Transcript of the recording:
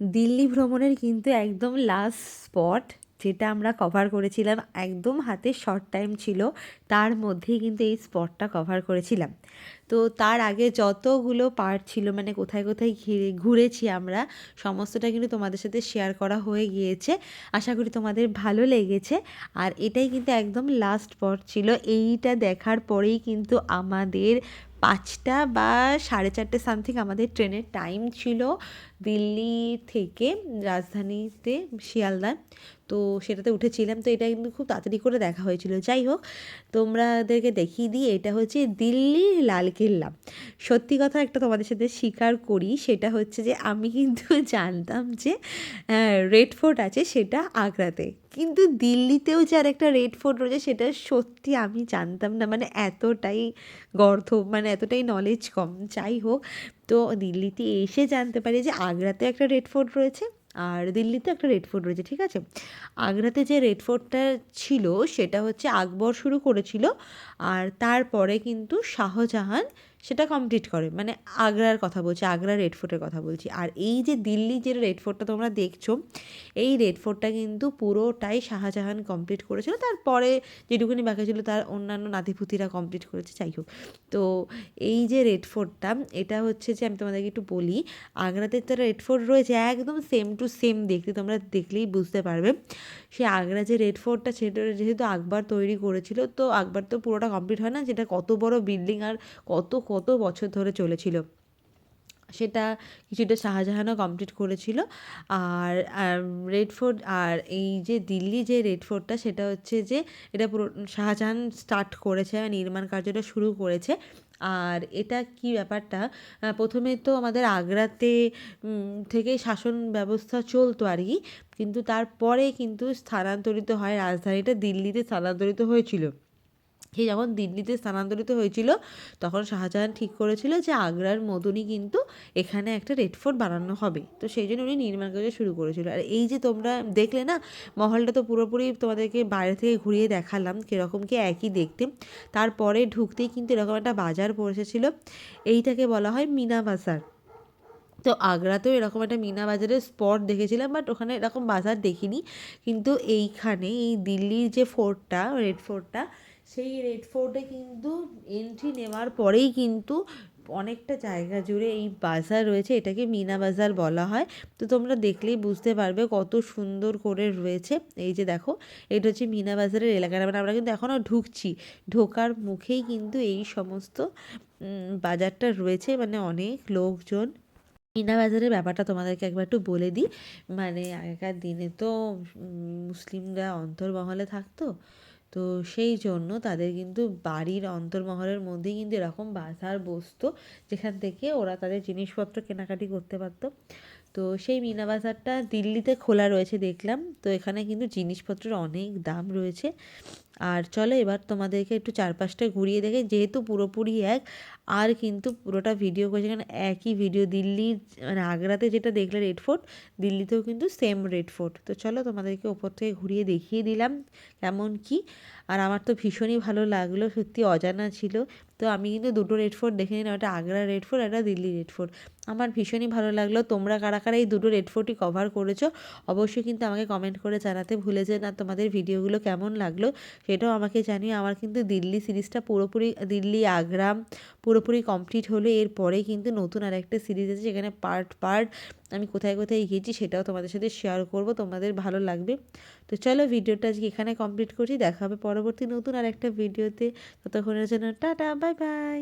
দিল্লি ভ্রমণের কিন্তু একদম লাস্ট স্পট যেটা আমরা কভার করেছিলাম, একদম হাতে শর্ট টাইম ছিল, তার মধ্যেই কিন্তু এই স্পটটা কভার করেছিলাম। তো তার আগে যতগুলো পার্ট ছিল মানে কোথায় কোথায় ঘিরে ঘুরেছি আমরা, সমস্তটা কিন্তু তোমাদের সাথে শেয়ার করা হয়ে গিয়েছে। আশা করি তোমাদের ভালো লেগেছে। আর এটাই কিন্তু একদম লাস্ট স্পট ছিল। এইটা দেখার পরেই কিন্তু আমাদের পাঁচটা বা সাড়ে চারটে সামথিং আমাদের ট্রেনের টাইম ছিল দিল্লি থেকে রাজধানীতে শিয়ালদা তো সেটাতে উঠেছিলাম। তো এটা কিন্তু খুব তাড়াতাড়ি করে দেখা হয়েছিল। যাই হোক, তোমরাদেরকে দেখিয়ে দিই, এটা হচ্ছে দিল্লির লালকেল্লা সত্যি কথা একটা তোমাদের সাথে স্বীকার করি, সেটা হচ্ছে যে আমি কিন্তু জানতাম যে রেড ফোর্ট আছে সেটা আগ্রাতে। কিন্তু দিল্লিতেও যে আর একটা রেড ফোর্ট রয়েছে সেটা সত্যি আমি জানতাম না। মানে এতটাই গর্ধ মানে এতটাই নলেজ কম। যাই হোক, তো দিল্লিতে এসে জানতে পারি যে আগ্রাতে একটা রেড ফোর্ট রয়েছে। আর দিল্লিতে একটা রেড ফোর্ট রয়েছে, ঠিক আছে? আগ্রাতে যে রেড ফোর্টটা ছিল, সেটা হচ্ছে আকবর শুরু করেছিল, আর তারপরে কিন্তু শাহজাহান সেটা কমপ্লিট করে। মানে আগ্রার কথা বলছি, আগ্রা রেড ফোর্টের কথা বলছি। আর এই যে দিল্লি যে রেড ফোর্টটা তোমরা দেখছ, এই রেড ফোর্টটা কিন্তু পুরোটাই শাহজাহান কমপ্লিট করেছিল। তারপরে যেটুকুনি বাকি ছিল, তার অন্যান্য নাতিপুতিরা কমপ্লিট করেছে, যাই হোক। তো এই যে রেড ফোর্টটা এটা হচ্ছে যে আমি তোমাদেরকে একটু বলি, আগ্রাতে তো রেড ফোর্ট রয়েছে, একদম সেম টু সেম দেখতে তোমরা দেখলেই বুঝতে পারবে। সে আগ্রা যে রেড ফোর্টটা সেটা যেহেতু আকবর তৈরি করেছিল, তো আকবর তো পুরোটা কমপ্লিট হয় না, যেটা কত বড় বিল্ডিং আর কত কত বছর ধরে চলেছিল। সেটা কিছুটা শাহজাহানও কমপ্লিট করেছিল। আর রেড ফোর্ট আর এই যে দিল্লি যে রেড ফোর্টটা সেটা হচ্ছে যে এটা পুরো শাহজাহান স্টার্ট করেছে নির্মাণ কার্যটা শুরু করেছে। আর এটা কি ব্যাপারটা? প্রথমে তো আমাদের আগ্রাতে থেকে শাসন ব্যবস্থা চলতো আর কি। কিন্তু তারপরে কিন্তু স্থানান্তরিত হয়, রাজধানীটা দিল্লিতে স্থানান্তরিত হয়েছিল। সে যখন দিল্লিতে স্থানান্তরিত হয়েছিল, তখন শাহজাহান ঠিক করেছিল যে আগ্রার মতনই কিন্তু এখানে একটা রেড ফোর্ট বানানো হবে। তো সেই জন্য উনি নির্মাণ কাজ শুরু করেছিল। আর এই যে তোমরা দেখলে না, মহলটা তো পুরোপুরি তোমাদেরকে বাইরে থেকে ঘুরিয়ে দেখালাম কীরকম কি একই দেখতে। তারপরে ঢুকতেই কিন্তু এরকম একটা বাজার পড়েছিল এইটাকে বলা হয় মিনা বাজার। তো আগ্রাতেও এরকম একটা মিনা বাজারের স্পট দেখেছিলাম, বাট ওখানে এরকম বাজার দেখিনি। কিন্তু এইখানে এই দিল্লির যে ফোর্টটা, রেড ফোর্টটা সেই রেড ফোর্টে কিন্তু এন্ট্রি নেওয়ার পরেই কিন্তু অনেকটা জায়গা জুড়ে এই বাজার রয়েছে, এটাকে মিনা বাজার বলা হয়। তো তোমরা দেখলেই বুঝতে পারবে কত সুন্দর করে রয়েছে। এই যে দেখো, এটা হচ্ছে মিনা বাজারের এলাকা। মানে আমরা কিন্তু এখনও ঢুকছি। ঢোকার মুখেই কিন্তু এই সমস্ত বাজারটা রয়েছে। মানে অনেক লোকজন। মিনা বাজারের ব্যাপারটা তোমাদেরকে একবার একটু বলে দিই। মানে আগেকার দিনে তো মুসলিমরা অন্তর্মহলে থাকতো। তো সেই জন্য তাদের কিন্তু বাড়ির অন্তর্মহলের মধ্যেই কিন্তু এরকম বাজার বসতো, যেখান থেকে ওরা তাদের জিনিসপত্র কেনাকাটি করতে পারতো। তো সেই মিনা বাজারটা দিল্লিতে খোলা রয়েছে দেখলাম। তো এখানে কিন্তু জিনিসপত্রের অনেক দাম রয়েছে। আর চলো এবার তোমাদেরকে একটু চারপাশটা ঘুরিয়ে দেখে, যেহেতু পুরোপুরি এক, আর কিন্তু পুরোটা ভিডিও করেছে। কারণ একই ভিডিও দিল্লির মানে আগ্রাতে যেটা দেখলে রেড ফোর্ট দিল্লিতেও কিন্তু সেম রেড ফোর্ট তো চলো তোমাদেরকে ওপর থেকে ঘুরিয়ে দেখিয়ে দিলাম কেমন কি। আর আমার তো ভীষণই ভালো লাগল, সত্যি অজানা ছিল। তো আমি কিন্তু দুটো রেড ফোর্ট দেখে নিলাম, একটা আগ্রা রেড ফোর্ট একটা দিল্লি রেড ফোর্ট আমার ভীষণই ভালো লাগল। তোমরা কারা কারা এই দুটো রেড ফোর্টই কভার করেছ, অবশ্যই কিন্তু আমাকে কমেন্ট করে জানাতে ভুলে যে না তোমাদের ভিডিওগুলো কেমন লাগল, সেটাও আমাকে জানিয়ে আমার কিন্তু দিল্লি সিরিজটা পুরোপুরি, দিল্লি, আগ্রা পুরোপুরি কমপ্লিট হলে। এরপরে কিন্তু নতুন আর একটা সিরিজ আছে, যেখানে পার্ট পার্ট আমি কোথায় কোথায় গিয়েছি সেটাও তোমাদের সাথে শেয়ার করব। তোমাদের ভালো লাগবে। তো চলো ভিডিওটা আজকে এখানে কমপ্লিট করি, দেখা হবে পরবর্তী নতুন আর একটা ভিডিওতে ততক্ষণের জন্য টাটা বাই বাই